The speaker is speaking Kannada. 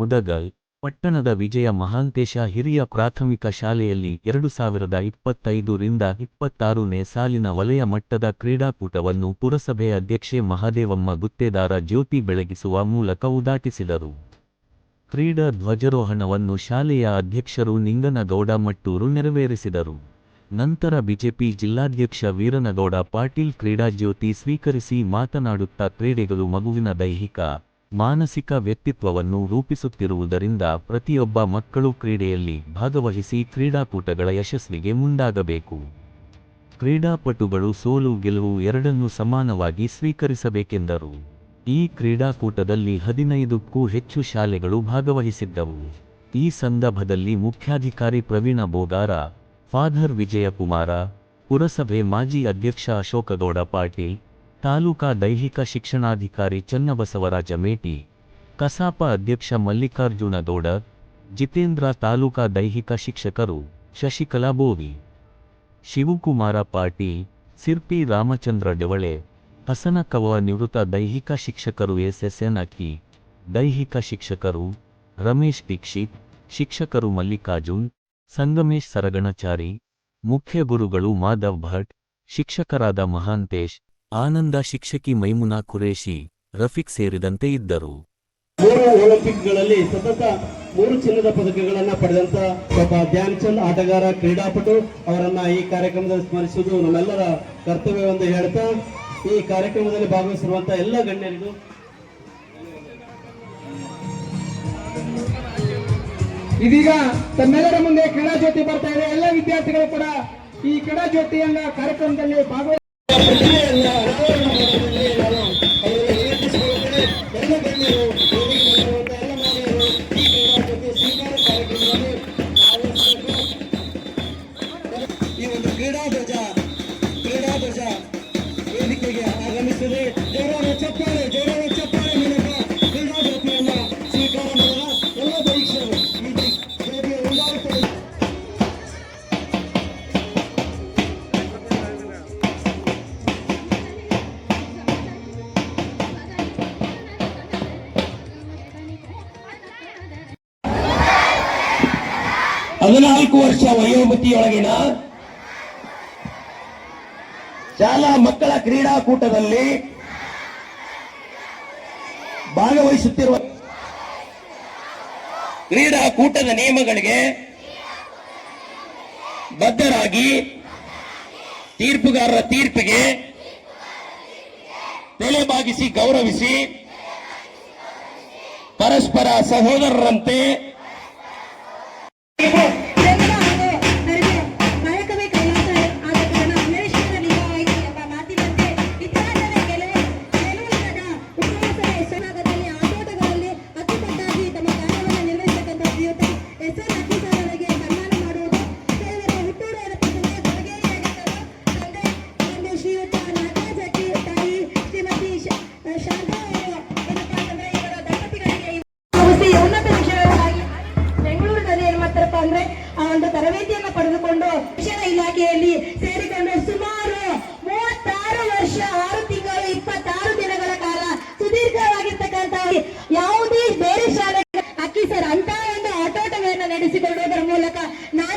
ಮುದಗಲ್, ಪಟ್ಟಣದ ವಿಜಯ ಮಹಾಂತೇಶ ಹಿರಿಯ ಪ್ರಾಥಮಿಕ ಶಾಲೆಯಲ್ಲಿ ಎರಡು ಸಾವಿರದ ಇಪ್ಪತ್ತೈದರಿಂದ ಇಪ್ಪತ್ತಾರನೇ ಸಾಲಿನ ವಲಯ ಮಟ್ಟದ ಕ್ರೀಡಾಕೂಟವನ್ನು ಪುರಸಭೆ ಅಧ್ಯಕ್ಷೆ ಮಹಾದೇವಮ್ಮ ಗುತ್ತೇದಾರ ಜ್ಯೋತಿ ಬೆಳಗಿಸುವ ಮೂಲಕ ಉದಾಟಿಸಿದರು. ಕ್ರೀಡಾ ಧ್ವಜಾರೋಹಣವನ್ನು ಶಾಲೆಯ ಅಧ್ಯಕ್ಷರು ನಿಂಗನಗೌಡ ಮಟ್ಟೂರು ನೆರವೇರಿಸಿದರು. ನಂತರ ಬಿಜೆಪಿ ಜಿಲ್ಲಾಧ್ಯಕ್ಷ ವೀರನಗೌಡ ಪಾಟೀಲ್ ಕ್ರೀಡಾಜ್ಯೋತಿ ಸ್ವೀಕರಿಸಿ ಮಾತನಾಡುತ್ತಾ ಕ್ರೀಡೆಗಳು ಮಗುವಿನ ದೈಹಿಕ ಮಾನಸಿಕ ವ್ಯಕ್ತಿತ್ವವನ್ನು ರೂಪಿಸುತ್ತಿರುವುದರಿಂದ ಪ್ರತಿಯೊಬ್ಬ ಮಕ್ಕಳು ಕ್ರೀಡೆಯಲ್ಲಿ ಭಾಗವಹಿಸಿ ಕ್ರೀಡಾಕೂಟಗಳ ಯಶಸ್ವಿಗೆ ಮುಂದಾಗಬೇಕು. ಕ್ರೀಡಾಪಟುಗಳು ಸೋಲು ಗೆಲುವು ಎರಡನ್ನೂ ಸಮಾನವಾಗಿ ಸ್ವೀಕರಿಸಬೇಕೆಂದರು. ಈ ಕ್ರೀಡಾಕೂಟದಲ್ಲಿ ಹದಿನೈದಕ್ಕೂ ಹೆಚ್ಚು ಶಾಲೆಗಳು ಭಾಗವಹಿಸಿದ್ದವು. ಈ ಸಂದರ್ಭದಲ್ಲಿ ಮುಖ್ಯಾಧಿಕಾರಿ ಪ್ರವೀಣ ಬೋಗಾರ, ಫಾದರ್ ವಿಜಯಕುಮಾರ, ಪುರಸಭೆ ಮಾಜಿ ಅಧ್ಯಕ್ಷ ಅಶೋಕಗೌಡ ಪಾಟೀಲ್ ತಾಲೂಕಾ ದೈಹಿಕ ಶಿಕ್ಷಣಾಧಿಕಾರಿ ಚನ್ನಬಸವರಾಜ ಮೇಟಿ ಕಸಾಪ ಅಧ್ಯಕ್ಷ ಮಲ್ಲಿಕಾರ್ಜುನ ಗೌಡ ಜಿತೇಂದ್ರ ತಾಲೂಕಾ ದೈಹಿಕ ಶಿಕ್ಷಕರು ಶಶಿಕಲಾ ಬೋವಿ ಶಿವಕುಮಾರ ಪಾಟೀಲ್ ಸಿರ್ಪಿ ರಾಮಚಂದ್ರ ಡೆವಳೆ ಹಸನಕವ ನಿವೃತ್ತ ದೈಹಿಕ ಶಿಕ್ಷಕರು ಎಸ್ಎಸ್ಎನ್ ಅಕ್ಕಿ ದೈಹಿಕ ಶಿಕ್ಷಕರು ರಮೇಶ್ ದೀಕ್ಷಿತ್ ಶಿಕ್ಷಕರು ಮಲ್ಲಿಕಾರ್ಜುನ್ ಸಂಗಮೇಶ್ ಸರಗಣಚಾರಿ ಮುಖ್ಯ ಗುರುಗಳು ಮಾಧವ್ ಭಟ್ ಶಿಕ್ಷಕರಾದ ಮಹಾಂತೇಶ್ ಆನಂದ ಶಿಕ್ಷಕಿ ಮೈಮುನಾ ಖುರೇಶಿ ರಫೀಕ್ ಸೇರಿದಂತೆ ಇದ್ದರು. ಮೂರು ಒಲಿಂಪಿಕ್ಗಳಲ್ಲಿ ಸತತ ಮೂರು ಚಿನ್ನದ ಪದಕಗಳನ್ನು ಪಡೆದಂತ ಒಬ್ಬ ಧ್ಯಾನ್ ಚಂದ್ ಆಟಗಾರ, ಕ್ರೀಡಾಪಟು. ಅವರನ್ನ ಈ ಕಾರ್ಯಕ್ರಮದಲ್ಲಿ ಸ್ಮರಿಸುವುದು ನಮ್ಮೆಲ್ಲರ ಕರ್ತವ್ಯವೆಂದು ಹೇಳ್ತಾ, ಈ ಕಾರ್ಯಕ್ರಮದಲ್ಲಿ ಭಾಗವಹಿಸಿರುವಂತಹ ಎಲ್ಲ ಗಣ್ಯರಿಗೂ ಇದೀಗ ತಮ್ಮೆಲ್ಲರ ಮುಂದೆ ಕ್ರೀಡಾ ಜ್ಯೋತಿ ಬರ್ತಾ ಇದೆ. ಎಲ್ಲ ವಿದ್ಯಾರ್ಥಿಗಳು ಕೂಡ ಈ ಕ್ರೀಡಾ ಜ್ಯೋತಿಯನ್ನ ಕಾರ್ಯಕ್ರಮದಲ್ಲಿ ಭಾಗವಹಿಸಿ చెప్పాలి చెప్పాలి స్వీకారం ఎలా పరీక్ష ಹದಿನಾಲ್ಕು ವರ್ಷ ವಯೋಮಿತಿಯೊಳಗಿನ ಶಾಲಾ ಮಕ್ಕಳ ಕ್ರೀಡಾಕೂಟದಲ್ಲಿ ಭಾಗವಹಿಸುತ್ತಿರುವ ಕ್ರೀಡಾಕೂಟದ ನಿಯಮಗಳಿಗೆ ಬದ್ಧರಾಗಿ ತೀರ್ಪುಗಾರರ ತೀರ್ಪಿಗೆ ತಲೆಬಾಗಿಸಿ ಗೌರವಿಸಿ ಪರಸ್ಪರ ಸಹೋದರರಂತೆ Amen. ವೇದಿಕೆಯಲ್ಲಿ ಸೇರಿಕೊಂಡು ಸುಮಾರು ಮೂವತ್ತಾರು ವರ್ಷ ಆರು ತಿಂಗಳು ಇಪ್ಪತ್ತಾರು ದಿನಗಳ ಕಾಲ ಸುದೀರ್ಘವಾಗಿರ್ತಕ್ಕಂಥ ಯಾವ